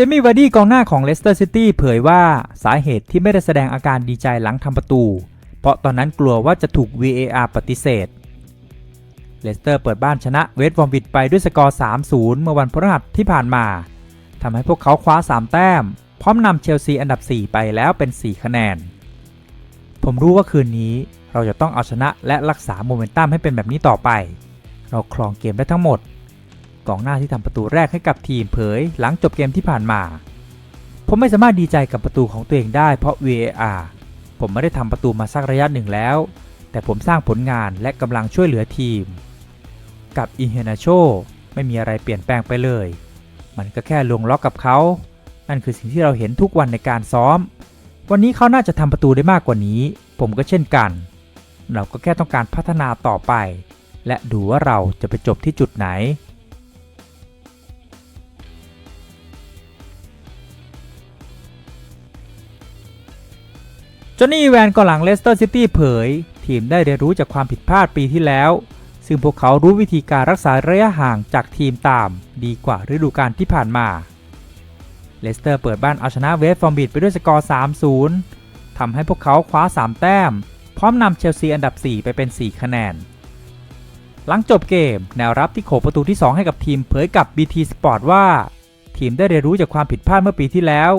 จมี่วาร์ดี้กองหน้าของเลสเตอร์ซิตี้เผยว่าสาเหตุที่ไม่ได้แสดงอาการดีใจหลังทำประตู เพราะตอนนั้นกลัวว่าจะถูก VAR ปฏิเสธ เลสเตอร์เปิดบ้านชนะเวสต์บอมวิดไปด้วยสกอร์ 3-0 เมื่อวันพฤหัสที่ผ่านมาทำให้พวกเขาคว้า 3 แต้ม พร้อมนำเชลซีอันดับ 4 ไปแล้วเป็น 4 คะแนน ผมรู้ว่าคืนนี้เราจะต้องเอาชนะและรักษาโมเมนตัมให้เป็นแบบนี้ต่อไป เราครองเกมได้ทั้งหมด กองหน้าที่ทำประตูแรกให้กับทีมเผย หลังจบเกมที่ผ่านมา ผมไม่สามารถดีใจกับประตูของตัวเองได้เพราะ VAR ผมไม่ได้ทำประตูมาสักระยะหนึ่งแล้ว แต่ผมสร้างผลงานและกำลังช่วยเหลือทีม กับอินเฮนาโชไม่มีอะไรเปลี่ยนแปลงไปเลย มันก็แค่ลงล็อกกับเขา นั่นคือสิ่งที่เราเห็นทุกวันในการซ้อม วันนี้เขาน่าจะทำประตูได้มากกว่านี้ ผมก็เช่นกัน เราก็แค่ต้องการพัฒนาต่อไป และดูว่าเราจะไปจบที่จุดไหน จอนนี่แวนกองหลังเลสเตอร์ซิตี้เผย ทีมได้เรียนรู้จากความผิดพลาดปีที่แล้ว ซึ่งพวกเขารู้วิธีการรักษาระยะห่างจากทีมตาม ดีกว่าฤดูกาลที่ผ่านมา เลสเตอร์เปิดบ้านเอาชนะเวสต์ฟอร์มบิดไปด้วยสกอร์ 3-0 ทำให้พวกเขาคว้า 3 แต้ม พร้อมนำเชลซีอันดับ 4 ไปเป็น 4 คะแนน หลังจบเกมแนวรับที่โขประตูที่ 2 ให้กับทีมเผยกับ BT Sport ว่า ทีมได้เรียนรู้จากความผิดพลาดเมื่อปีที่แล้ว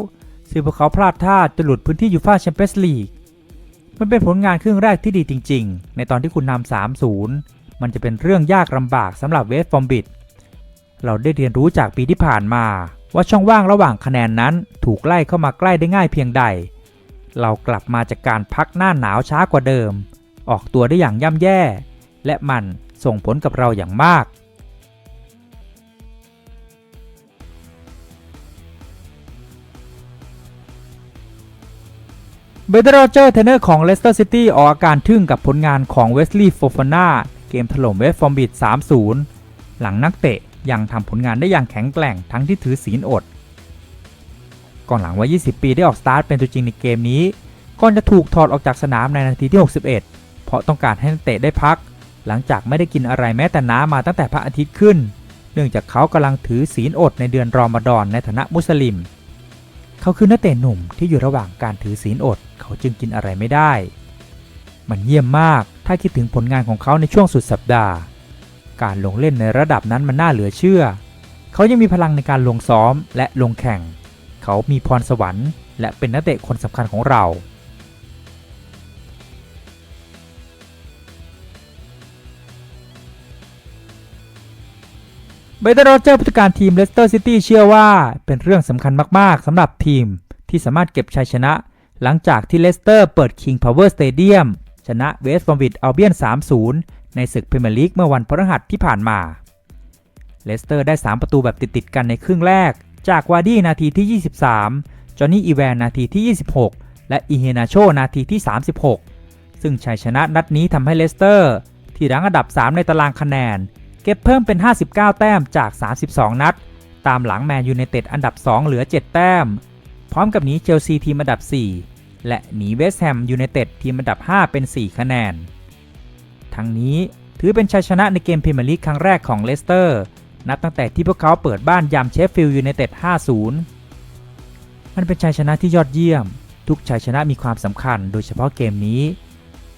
ซึ่งพวกเขาพลาดท่าจะหลุดพื้นที่ยูฟ่าแชมเปี้ยนส์ลีก มันเป็นผลงานครึ่งแรกที่ดีจริง ๆ ในตอนที่คุณนำ3-0 มันจะเป็นเรื่องยากลำบากสำหรับเวสต์ฟอร์มบิดเราได้เรียนรู้จากปีที่ผ่านมา ว่าช่องว่างระหว่างคะแนนนั้นถูกไล่เข้ามาใกล้ได้ง่ายเพียงใด เรากลับมาจากการพักหน้าหนาวช้ากว่าเดิม ออกตัวได้อย่างย่ำแย่ และมันส่งผลกับเราอย่างมาก เบเดอร์โรเจอร์เทนเนอร์ของเลสเตอร์ซิตี้ออกอาการทึ่งกับผลงานของเวสลีย์โฟฟาน่าเกมถล่มเวสต์ฟอร์มบิด 3-0 หลังนักเตะยังทำผลงานได้อย่างแข็งแกร่งทั้งที่ถือศีลอด ก่อนหลังวัย 20 ปีได้ออกสตาร์ทเป็นตัวจริงในเกมนี้ ก่อนจะถูกถอดออกจากสนามในนาทีที่ 61 เพราะต้องการให้นักเตะได้พัก หลังจากไม่ได้กินอะไรแม้แต่น้ำมาตั้งแต่พระอาทิตย์ขึ้น เนื่องจากเขากำลังถือศีลอดในเดือนรอมฎอนในฐานะมุสลิม เขาคือนักเตะหนุ่มที่อยู่ระหว่างการถือศีลอด เขาจึงกินอะไรไม่ได้ มันเยี่ยมมากถ้าคิดถึงผลงานของเขาในช่วงสุดสัปดาห์ การลงเล่นในระดับนั้นมันน่าเหลือเชื่อ เขายังมีพลังในการลงซ้อมและลงแข่ง เขามีพรสวรรค์ และเป็นนักเตะคนสำคัญของเรา เบเตอร์โรเจอร์ผู้จัดการทีมเลสเตอร์ซิตี้เชื่อว่าเป็นเรื่องสำคัญมาก ๆสำหรับทีมที่สามารถเก็บชัยชนะ หลังจากที่เลสเตอร์เปิด King Power Stadium ชนะเวสต์บอมวิดอัลเบียน 3-0 ในศึกพรีเมียร์ลีกเมื่อวันพฤหัสที่ผ่านมาเลสเตอร์ได้ 3 ประตูแบบติด ๆ กันในครึ่งแรก จากวาร์ดี้นาทีที่ 23 จอห์นนี่อีแวนนาทีที่ 26 และอีเฮนาโชนาทีที่ 36 ซึ่งชัยชนะนัดนี้ทำให้เลสเตอร์ ที่รั้งอันดับ 3 ในตารางคะแนน เก็บเพิ่มเป็น 59 แต้มจาก 32 นัด ตามหลังแมนยูไนเต็ดอันดับ 2 เหลือ 7 แต้ม พร้อมกับหนีเชลซีทีมอันดับ 4 และหนีเวสต์แฮมยูไนเต็ดทีมอันดับ 5 เป็น 4 คะแนน ทั้งนี้ถือเป็นชัยชนะในเกมพรีเมียร์ลีกครั้งแรกของเลสเตอร์ นับตั้งแต่ที่พวกเขาเปิดบ้านยามเชฟฟิลด์ยูไนเต็ด 5-0 มันเป็นชัยชนะที่ยอดเยี่ยม ทุกชัยชนะมีความสำคัญ โดยเฉพาะเกมนี้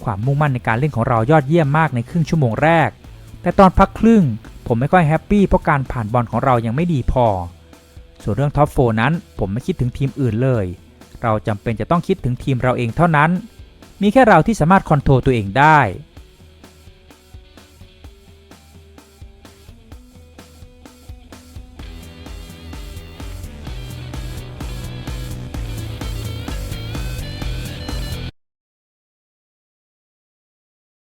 ความมุ่งมั่นในการเล่นของเรายอดเยี่ยมมากในครึ่งชั่วโมงแรก แต่ตอนพักครึ่ง ผมไม่ค่อยแฮปปี้เพราะการผ่านบอลของเรายังไม่ดีพอ ส่วนเรื่องท็อปโฟนั้นผมไม่คิดถึงทีมอื่นเลย เราจำเป็นจะต้องคิดถึงทีมเราเองเท่านั้น มีแค่เราที่สามารถคอนโทรลตัวเองได้